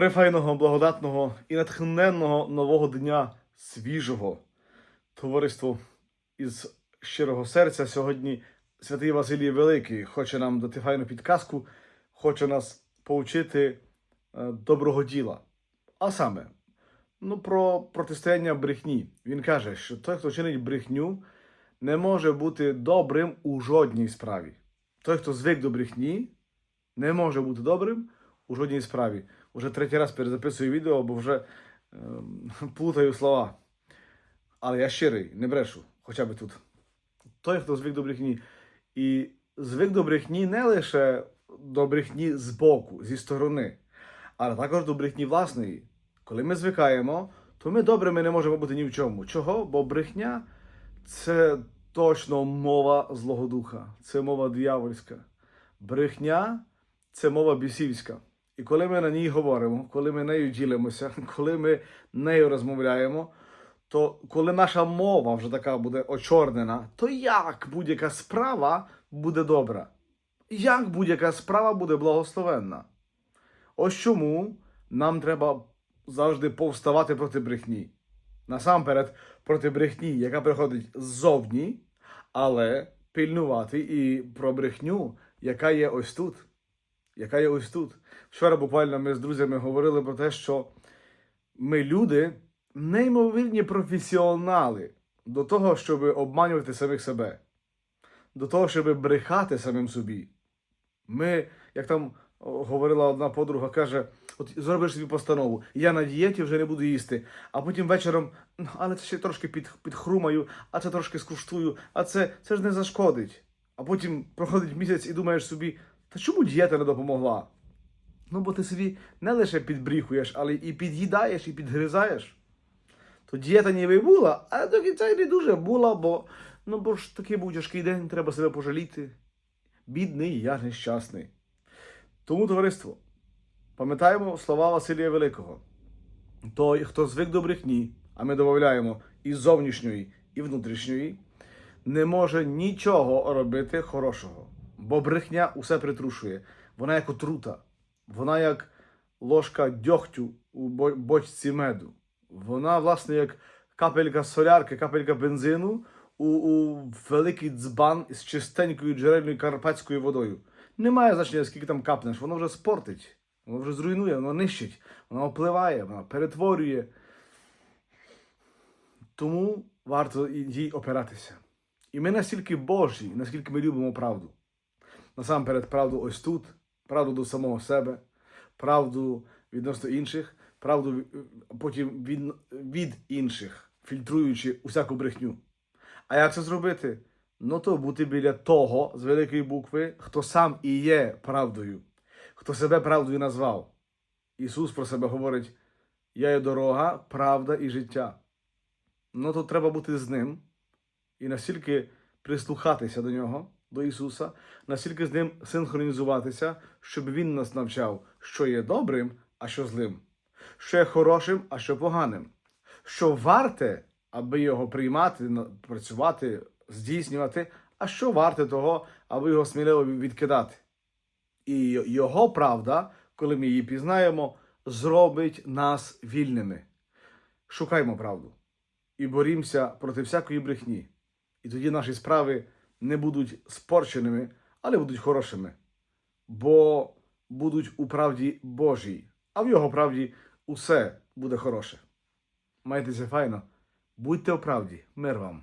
Префайного, благодатного і натхненного нового дня свіжого товариству із щирого серця. Сьогодні святий Василій Великий хоче нам дати файну підказку, хоче нас повчити е, доброго діла. А саме, ну, про протистояння брехні. Він каже, що той, хто чинить брехню, не може бути добрим у жодній справі. Той, хто звик до брехні, не може бути добрим у жодній справі. Уже третій раз перезаписую відео, бо вже ем, плутаю слова. Але я щирий, не брешу, хоча б тут. Той, хто звик до брехні. І звик до брехні не лише до брехні з боку, зі сторони, але також до брехні власної. Коли ми звикаємо, то ми добрими не можемо бути ні в чому. Чого? Бо брехня це точно мова Злого Духа, це мова диявольська. Брехня це мова бісівська. І коли ми на ній говоримо, коли ми нею ділимося, коли ми нею розмовляємо, то коли наша мова вже така буде очорнена, то як будь-яка справа буде добра? Як будь-яка справа буде благословенна? Ось чому нам треба завжди повставати проти брехні. Насамперед, проти брехні, яка приходить ззовні, але пильнувати і про брехню, яка є ось тут. Яка є ось тут. Вчора буквально ми з друзями говорили про те, що ми люди неймовірні професіонали до того, щоб обманювати самих себе, до того, щоб брехати самим собі. Ми, як там говорила одна подруга, каже: от зробиш собі постанову, я на дієті вже не буду їсти, а потім вечором, «Ну, але це ще трошки під, підхрумаю, а це трошки скуштую, а це, це ж не зашкодить. А потім проходить місяць і думаєш собі, та чому дієта не допомогла? Ну, бо ти собі не лише підбріхуєш, але і під'їдаєш, і підгризаєш. То дієта ніби була, а до кінця й не дуже була, бо, ну, бо ж такий був тяжкий день, треба себе пожаліти. Бідний, я нещасний. Тому, товариство, пам'ятаємо слова Василія Великого. Той, хто звик до брехні, а ми додаємо і зовнішньої, і внутрішньої, не може нічого робити хорошого. Бо брехня усе притрушує. Вона як отрута, вона як ложка дьогтю у бочці меду. Вона, власне, як капелька солярки, капелька бензину у, у великий дзбан із чистенькою джерельною карпатською водою. Немає значення, скільки там капнеш, воно вже спортить, воно вже зруйнує, воно нищить, воно впливає, воно перетворює. Тому варто їй опиратися. І ми настільки Божі, наскільки ми любимо правду. Насамперед, правду ось тут, правду до самого себе, правду відносно інших, правду потім від, від інших, фільтруючи усяку брехню. А як це зробити? Ну то бути біля того з великої букви, хто сам і є правдою, хто себе правдою назвав. Ісус про себе говорить: Я є дорога, правда і життя. Ну то треба бути з ним і настільки прислухатися до нього, до Ісуса, настільки з ним синхронізуватися, щоб Він нас навчав, що є добрим, а що злим, що є хорошим, а що поганим, що варте, аби його приймати, працювати, здійснювати, а що варте того, аби його сміливо відкидати. І його правда, коли ми її пізнаємо, зробить нас вільними. Шукаймо правду і борімося проти всякої брехні. І тоді наші справи не будуть спорченими, але будуть хорошими. Бо будуть у правді Божій, а в його правді усе буде хороше. Майтеся файно, будьте у правді, мир вам.